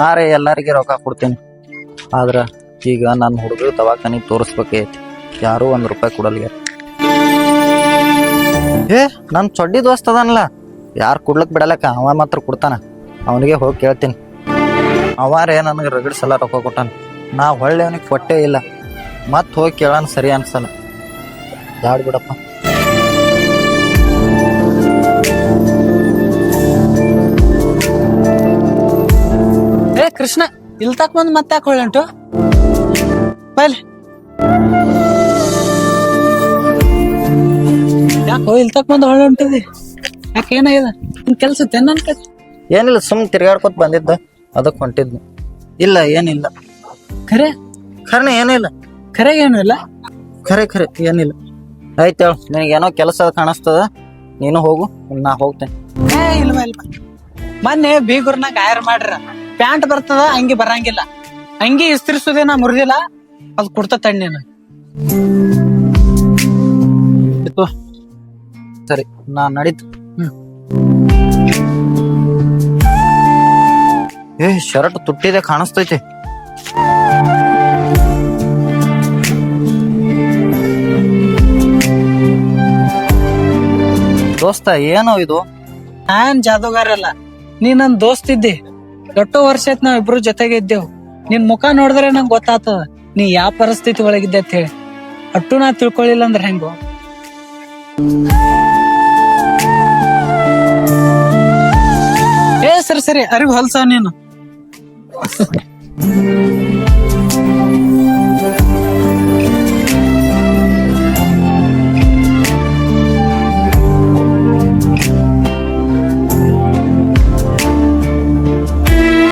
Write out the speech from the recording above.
ಹಾ ರೀ ಎಲ್ಲರಿಗೆ ರೊಕ್ಕ ಕೊಡ್ತೀನಿ. ಆದ್ರೆ ಈಗ ನನ್ನ ಹುಡುಗರು ದವಾಖಾನಿಗೆ ತೋರಿಸ್ಬೇಕೈತಿ ಯಾರೂ ಒಂದು ರೂಪಾಯಿ ಕೊಡಲ್ಲ ಏ ನನ್ನ ಚೊಡ್ಡಿ ದೋಸ್ತ ಅದಾನಲ್ಲ. ಯಾರು ಕೊಡ್ಲಕ್ ಬಿಡಲಕ್ಕ? ಅವ ಮಾತ್ರ ಕೊಡ್ತಾನ. ಅವನಿಗೆ ಹೋಗಿ ಕೇಳ್ತೀನಿ. ಅವ ರೇ ನನಗೆ ರಗಡ್ ಸಲ ರೊಕ್ಕ ಕೊಟ್ಟಾನ. ನಾ ಒಳ್ಳೆ ಅವನಿಗೆ ಕೊಟ್ಟೇ ಇಲ್ಲ. ಮತ್ತೆ ಹೋಗಿ ಕೇಳೋಣ ಸರಿ ಅನ್ಸಲ್ಲ. ಬ್ಯಾಡ್ ಬಿಡಪ್ಪ. ಕೃಷ್ಣ ಇಲ್ಲಿ ತಕ್ ಬಂದು ಮತ್ತೆ ಯಾಕೆ ಹೊಳ್ಳುಂಟು ಬೈಲ್. ಯಾಕೋ ಇಲ್ಲಿ ತಕ್ ಬಂದು ಹೊಳ್ಳಂಟಿದಿ ಯಾಕೆ ಏನಾಗಿದೆ? ನಿನ್ ಕೆಲ್ಸ ತೆನ್ನ ಅನ್ಕತಿ ಏನಿಲ್ಲ ಸುಮ್ ತಿರ್ಗಾಡ್ಕೊತ ಬಂದಿದ್ದ. ಅದಕ್ಕೆ ಹೊಂಟಿದ್ನಿ ಇಲ್ಲ ಏನಿಲ್ಲ. ಖರೆ ಖರೆ ಏನಿಲ್ಲ. ಖರೆ ಏನು ಇಲ್ಲ? ಖರೆ ಖರೆ ಏನಿಲ್ಲ. ಆಯ್ತು ಹೇಳು ನಿನಗೇನೋ ಕೆಲಸ ಕಾಣಿಸ್ತದ. ನೀನು ಹೋಗು ನಾ ಹೋಗ್ತೇನೆ. ಏ ಇಲ್ವಾ ಇಲ್ವಾ. ಮೊನ್ನೆ ಬೀಗುರ್ನ ಗಾಯರ್ ಮಾಡ್ರ. ಪ್ಯಾಂಟ್ ಬರ್ತದ, ಅಂಗಿ ಬರಂಗಿಲ್ಲ. ಅಂಗಿ ಇಸ್ತಿರ್ಸುದೇನ ಮುರಿದಿಲ್ಲ, ಅದು ಕುಡ್ತ ತಣ್ಣೇನ. ಸರಿ, ನಾ ನಡೀತು. ಏ, ಶರ್ಟ್ ತುಟ್ಟಿದೆ, ಕಾಣಿಸ್ತೈತೆ. ದೋಸ್ತ, ಏನೋ ಇದು? ನಾನ್ ಜಾದೂಗಾರ ಅಲ್ಲ ನೀ ನನ್ ದೋಸ್ತ್ ಇದ್ದಿ ಎಷ್ಟೋ ವರ್ಷ ಆಯ್ತು ನಾವ್ ಇಬ್ರು ಜೊತೆಗೆ ಇದ್ದೇವು. ನಿನ್ ಮುಖ ನೋಡಿದ್ರೆ ನಂಗೆ ಗೊತ್ತಾತದ ನೀ ಯಾವ ಪರಿಸ್ಥಿತಿ ಒಳಗಿದ್ದೆ ಅಂತ ಹೇಳಿ. ಅಟ್ಟು ನಾ ತಿಳ್ಕೊಳ್ಳಿಲ್ಲ ಅಂದ್ರೆ ಹೆಂಗೋ. ಏ ಸರಿ ಸರಿ, ಅರಿವು ಹೊಲ್ಸ ನೀನು.